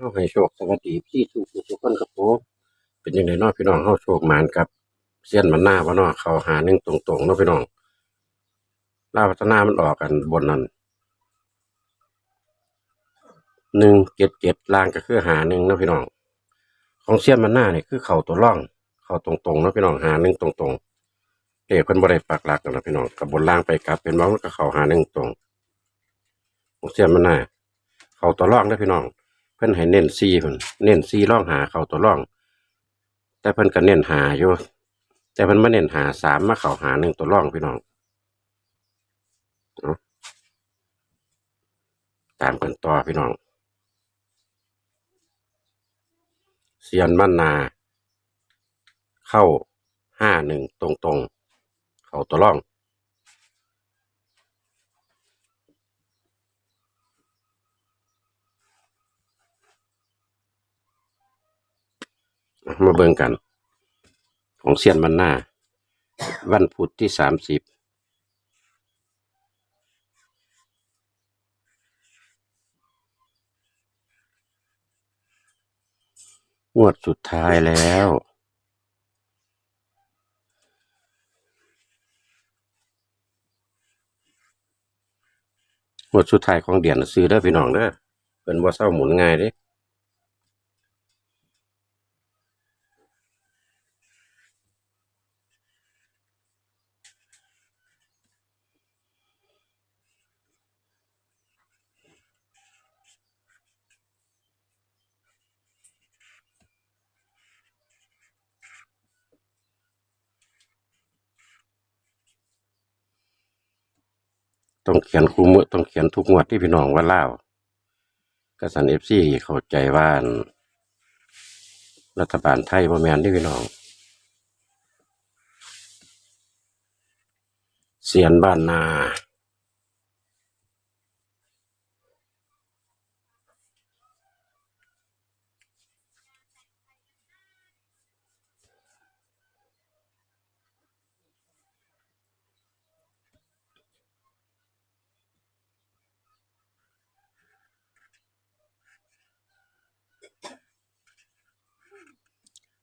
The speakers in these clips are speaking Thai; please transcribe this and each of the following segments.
เฮาให้โชคสวัสดีพี่ทุกผู้ทุกคนครับผมเป็นยังไงเนาะพี่น้องเฮาโชคหมานกับเสี้ยนมันหน้าบ่เนาะเขาหาหนึ่งตรงๆเนาะพี่น้องลาพัฒนามันออกกันบนนั้นหนึ่งเจ็ดเจ็ดล่างก็คือหาหนึ่งนาะพี่น้อง ของเสี้ยนมันหน้าเนี่ยคือเข่าตัวร่อง เข่าตรงๆนาะพี่น้องหาหนึ่งตรงๆเด็กเพิ่นบ่ได้ปักหลักกันนาะพี่น้องกับบนล่างไปกลับเป็นว่ามันก็เข่าหาหนึ่งตรง ของเสี้ยนมันหน้า เข่าตัวร่องเด้อพี่น้อง เพิ่นให้เน้นซีเพิ่นเน้นซีร่องหาเข้าตัวร่อง แต่เพิ่นก็เน้นหาอยู่ แต่เพิ่นมาเน้นหาสามมาเข้าหาหนึ่งตัวร่องพี่น้องเอาตามกันต่อพี่น้องเซียนบ้านนา เข้าห้าหนึ่งตรงตรงๆเข้าตัวร่อง มาเบิ่งกัน ของเซียนมันหน้า วันพุธที่สามสิบงวดสุดท้ายแล้วงวดสุดท้ายของเดือนซื้อเด้พี่น้องเด้อเป็นว่าเศร้าหมุนง่ายเด้ ต้องเขียนคู่มือต้องเขียนทุกงวดที่พี่น้องว่าเล่ากสันเอฟซีเข้าใจว่านรัฐบาลไทยบ่แมนที่พี่น้องเสียนบ้านนา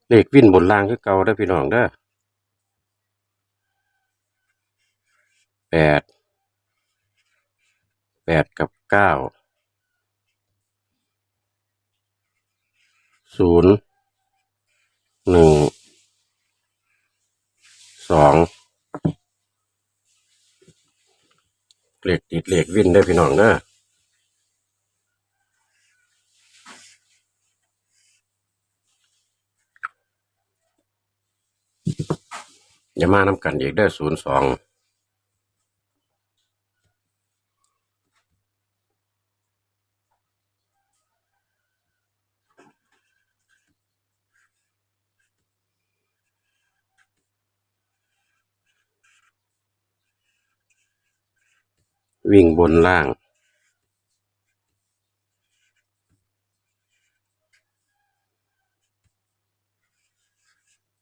เลขวิ่นบนล่างคือเก่าได้พี่น้องเด้อแปดแปดกับเก้าศูนย์หนึ่งสองเลขติดเลขวิ่นได้พี่น้องเด้อ อย่ามานำกันอีกเด้ศูนย์สองวิ่งบนล่าง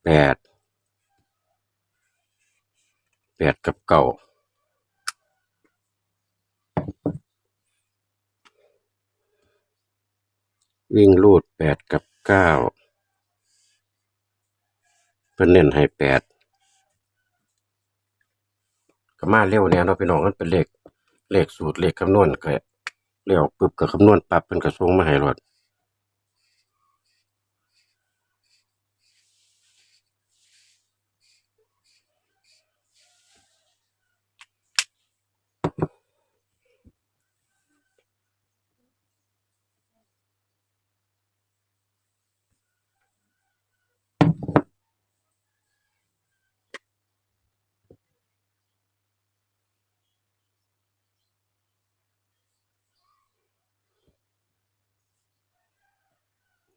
แปด แป ดกับเก้าวิ่งลูดแปดกับเก้าเพิ่นเน้นให้แปดก็มาเร็วแน่เนาะพี่น้องมันเป็นเลขเลขสูตรเลขคำนวณก็เลี้ยวปึ๊บก็คำนวณปรับเพิ่นก็ส่งมาให้รถ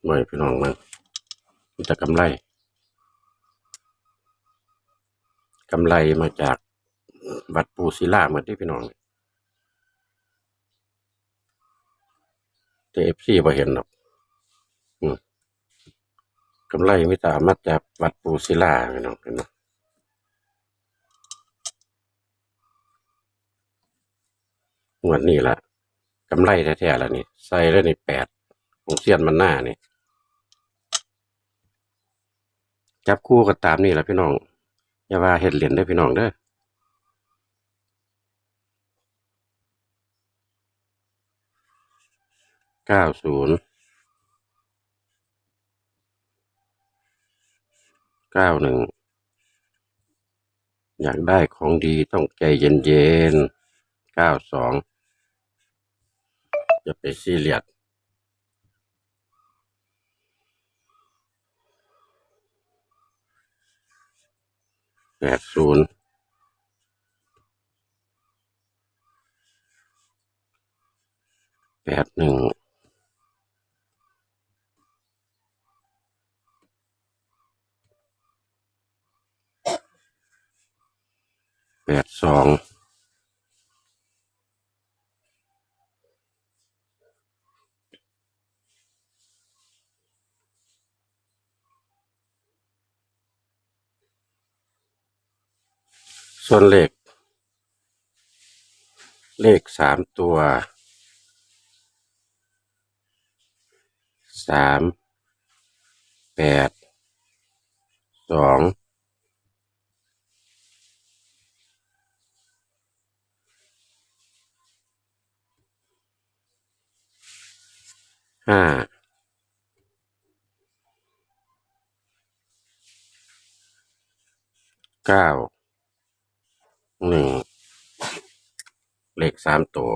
หน่อยพี่น้องมันมันจะกำไรกำไรมาจากวัดปูศิลาเหมือนที่พี่น้องแต่เอฟซีบ่เห็นหรอกกำไรไม่ตามมาจากวัดปูศิลาพี่น้องเห็นไหมงวดนี้ละกำไรแท้ๆแล้วนี่ ใส่แล้วนี่แปดของเซียนมันหน้านี่ จับคู่ก็ตามนี่แหละพี่น้อง อย่าว่าเฮ็ดเหรียญได้พี่น้องเด้อเก้าศูนย์เก้าหนึ่งอยากได้ของดีต้องใจเย็นๆเก้าสองจะไปซีเรียส แปดศูนย์แปดหนึ่งแปดสอง ส่วนเลข เลขสามตัวสามแปดสองห้าเก้า หนึ่งเลขสามตัว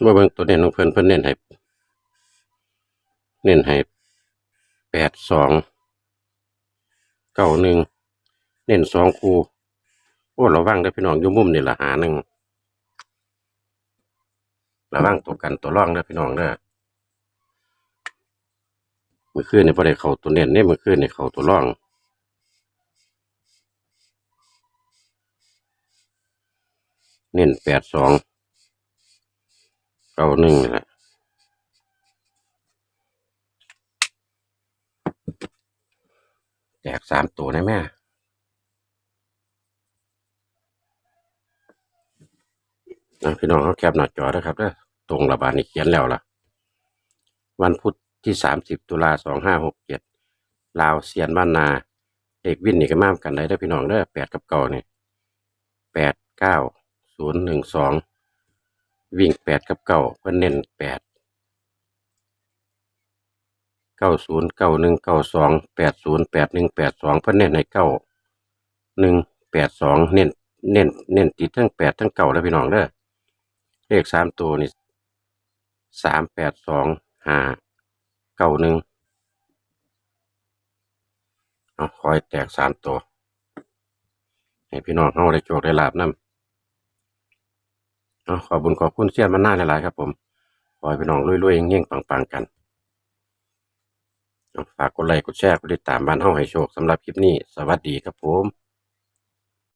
เมื่อเบิ่งตัวเน้นของเพิ่นเพิ่นเน้นให้เน้นให้แปดสองเก้าหนึ่งเน้นสองคู่โอ้ระวังได้พี่น้องอยู่มุมนี่ละหาหนึ่งระวังตัวกันตัวร่องได้พี่น้องเด้อ เมื่อคืนนี่พอได้เขาตัวเน้นเนี่ยเมื่อคืนนี่เขาตัวร่องเน้นแปดสองเก้าหนึ่งนี่แหละแจกสามตัวนะแม่นะพี่น้องเขาแคปหน้าจอนะครับเด้อตรงระบาดนี่เขียนแล้วล่ะ วันพุธ ที่สามสิบตุลาสองห้าหกเจ็ดลาวเซียนบ้านนาเอกวินนี่ก็มามกันได้เด้อพี่น้องเด้อแปดกับเก้านี่แปดเก้าศูนย์หนึ่งสองวิ่งแปดกับเก้าเพิ่นเน้นแปดเก้าศูนย์เก้าหนึ่งเก้าสองแปดศูนย์แปดหนึ่งแปดสองเพิ่นเน้นให้เก้าหนึ่งแปดสองเน้นเน้นเน้นติดทั้งแปดทั้งเก้าแล้วพี่น้องเด้อเลขสามตัวนี่สามแปดสองห้า เก้าหนึ่งเอาคอยแตกสามตัว ให้พี่น้องเขาได้โชคได้ลาบนํเอาขอบุญขอบคุณเสี้ยนมาหน้าหลายๆครับผมขอให้พี่น้องรวยๆเงี้ยงปังๆกันฝากกดไลค์กดแชร์กดติดตามบ้านเฮาให้โชคสำหรับคลิปนี้ สวัสดีครับผม